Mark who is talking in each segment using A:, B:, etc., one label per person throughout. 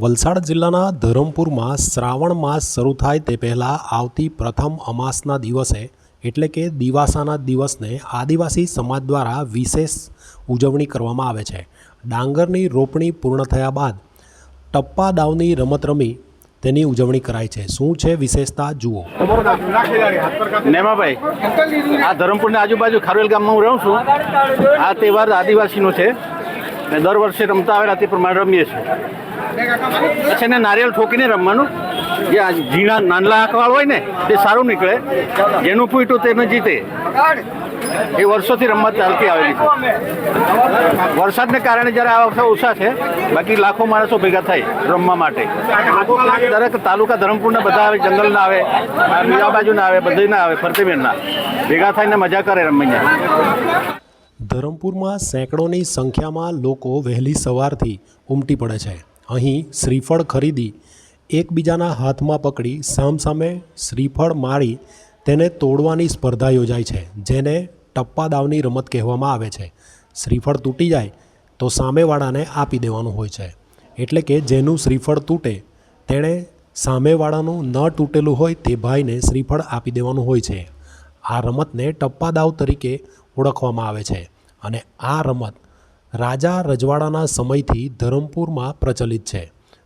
A: વલસાડ જિલ્લાના ધરમપુરમાં શ્રાવણ માસ શરૂ થાય તે પહેલાં આવતી પ્રથમ અમાસના દિવસે, એટલે કે દિવાસાના દિવસને આદિવાસી સમાજ દ્વારા વિશેષ ઉજવણી કરવામાં આવે છે. ડાંગરની રોપણી પૂર્ણ થયા બાદ ટપ્પા દાવની રમત રમી તેની ઉજવણી કરાય છે. શું છે વિશેષતા? જુઓ.
B: નેમાભાઈ, આ ધરમપુરની આજુબાજુ ખારવેલ ગામમાં હું રહું છું. આ તહેવાર આદિવાસીનો છે. ને દર વર્ષે રમતા આવેલા તે પ્રમાણે રમીએ છીએ. પછી એને નારિયેળ ઠોકીને રમવાનું. જે આ ઝીણા નાનલા આંખવાળ હોય ને, તે સારું નીકળે. જેનું પૂટું તેને જીતે. એ વર્ષોથી રમત ચાલતી આવેલી છે. વરસાદને કારણે જ્યારે આ વખતે ઓછા છે, બાકી લાખો માણસો ભેગા થાય રમવા માટે. દરેક તાલુકા ધરમપુરના બધા આવે, જંગલના આવે, બીજા બાજુના આવે, બધીના આવે, ફરતેબેનના. ભેગા થઈને મજા કરે રમીને.
A: ધરમપુરમાં સેંકડોની સંખ્યામાં લોકો વહેલી સવારથી ઉમટી પડે છે. અહીં શ્રીફળ ખરીદી, એકબીજાના હાથમાં પકડી, સામસામે શ્રીફળ મારી, તેને તોડવાની સ્પર્ધા યોજાય છે, જેને ટપ્પા દાવની રમત કહેવામાં આવે છે. શ્રીફળ તૂટી જાય તો સામેવાળાને આપી દેવાનું હોય છે. એટલે કે જેનું શ્રીફળ તૂટે, તેણે સામેવાળાનું ન તૂટેલું હોય તે ભાઈને શ્રીફળ આપી દેવાનું હોય છે. આ રમતને ટપ્પા દાવ તરીકે ઓળખવામાં આવે છે. અને આ રમત રાજા રજવાડાના સમયથી ધરમપુરમાં પ્રચલિત છે,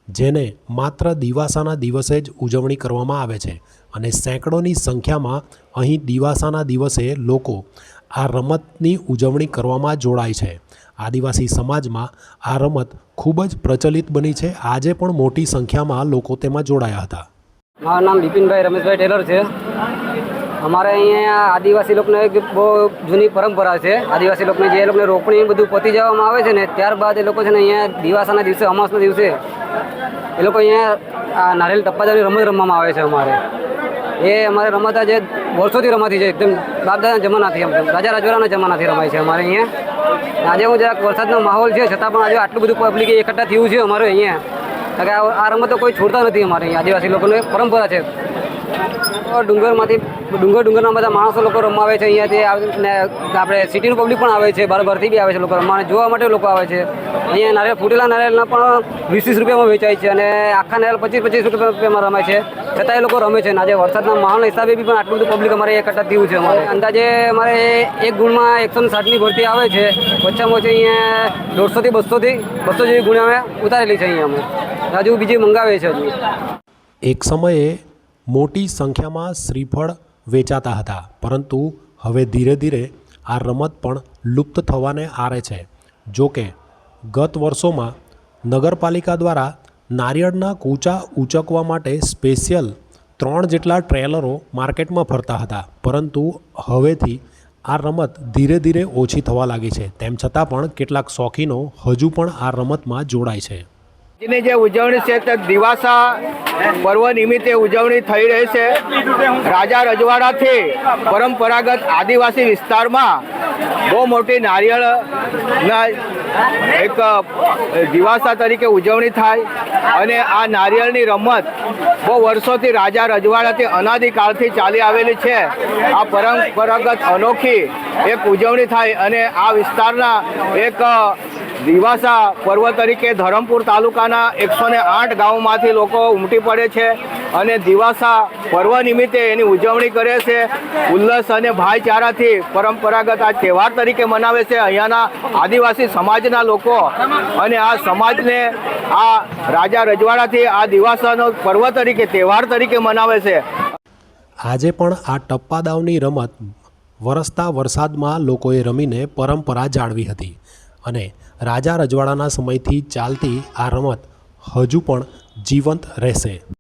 A: જેને માત્ર દિવાસાના દિવસે જ ઉજવણી કરવામાં આવે છે અને સેંકડોની સંખ્યામાં અહીં દિવાસાના દિવસે લોકો આ રમતની ઉજવણી કરવામાં જોડાય છે. આદિવાસી સમાજમાં આ રમત ખૂબ જ પ્રચલિત બની છે. આજે પણ મોટી સંખ્યામાં લોકો તેમાં જોડાયા હતા.
C: મારું નામ બિપિનભાઈ રમેશભાઈ ટેલર છે. અમારે અહીંયા આદિવાસી લોકોને એક બહુ જૂની પરંપરા છે. આદિવાસી લોકોને જે લોકોને રોપણી બધું પતી જવામાં આવે છે ને, ત્યારબાદ એ લોકો છે ને અહીંયા દિવાસાના દિવસે, અમાસના દિવસે એ લોકો અહીંયા આ નારિયેલ ટપ્પાદાની રમત રમવામાં આવે છે અમારે. એ અમારે રમત આજે વર્ષોથી રમાતી છે, એકદમ બાપદાદાના જમાનાથી એમ રાજા રાજવાડાના જમાનાથી રમાય છે અમારે અહીંયા. આજે હું જરાક વરસાદનો માહોલ છે, છતાં પણ આજે આટલું બધું પબ્લિક એકઠા થયું છે અમારે અહીંયા. કારણ કે આ રમતો કોઈ છોડતા નથી અમારે અહીંયા. આદિવાસી લોકોને પરંપરા છે. ડુંગરમાંથી, ડુંગર ડુંગરના બધા માણસો લોકો રમવા આવે છે અહીંયાથી. આપણે સિટીનું પબ્લિક પણ આવે છે, બાર બારથી બી આવે છે લોકો રમવા. જોવા માટે લોકો આવે છે. અહીંયા નારિયેળ, ફૂટેલા નારિયેલના પણ વીસ વીસ રૂપિયામાં વેચાય છે અને આખા નારિયેલ પચીસ પચીસ રૂપિયામાં રમાય છે. છતાં એ લોકો રમે છે અને આજે વરસાદના માહોલના હિસાબે બી પણ આટલું બધું પબ્લિક અમારે એકઠા થયું છે અમારે. અંદાજે અમારે એક ગુણમાં એકસો સાઠની ભરતી આવે છે. ઓછામાં ઓછી અહીંયા દોઢસોથી બસોથી બસો જેવી ગુણ અમે ઉતારેલી છે અહીંયા અમે. હજુ બીજી મંગાવે છે હજુ.
A: એક સમયે મોટી સંખ્યામાં શ્રીફળ વેચાતા હતા. પરંતુ હવે ધીરે ધીરે આ રમત પણ લુપ્ત થવાને આરે છે. જો કે, ગત વર્ષોમાં નગરપાલિકા દ્વારા નારિયેળના કૂચા ઉચકવા માટે સ્પેશિયલ ત્રણ જેટલા ટ્રેલરો માર્કેટમાં ફરતા હતા. પરંતુ હવેથી આ રમત ધીરે ધીરે ઓછી થવા લાગી છે. તેમ છતાં પણ કેટલાક શોખીનો હજુ પણ આ રમતમાં જોડાય છે.
D: આજની જે ઉજવણી છે તે દિવાસા પર્વ નિમિત્તે ઉજવણી થઈ રહી છે. રાજા રજવાડાથી પરંપરાગત આદિવાસી વિસ્તારમાં બહુ મોટી નારિયેળના એક દિવાસા તરીકે ઉજવણી થાય અને આ નારિયેળની રમત બહુ વર્ષોથી રાજા રજવાડાથી અનાદિકાળથી ચાલી આવેલી છે. આ પરંપરાગત અનોખી એક ઉજવણી થાય અને આ વિસ્તારના એક દિવાસા પર્વ તરીકે ધરમપુર તાલુકાના એકસો ને આઠ ગામોમાંથી લોકો ઉમટી પડે છે અને દિવાસા પર્વ નિમિત્તે એની ઉજવણી કરે છે. ઉલ્લાસ અને ભાઈચારાથી પરંપરાગત આ તહેવાર તરીકે મનાવે છે. અહીંયાના આદિવાસી સમાજના લોકો અને આ સમાજને આ રાજા રજવાડાથી આ દિવાસાનો પર્વ તરીકે, તહેવાર તરીકે મનાવે છે.
A: આજે પણ આ ટપ્પા દાવની રમત વરસતા વરસાદમાં લોકોએ રમીને પરંપરા જાળવી હતી. અને રાજા રજવાડાના સમયથી ચાલતી આ રમત હજુ પણ જીવંત રહેશે.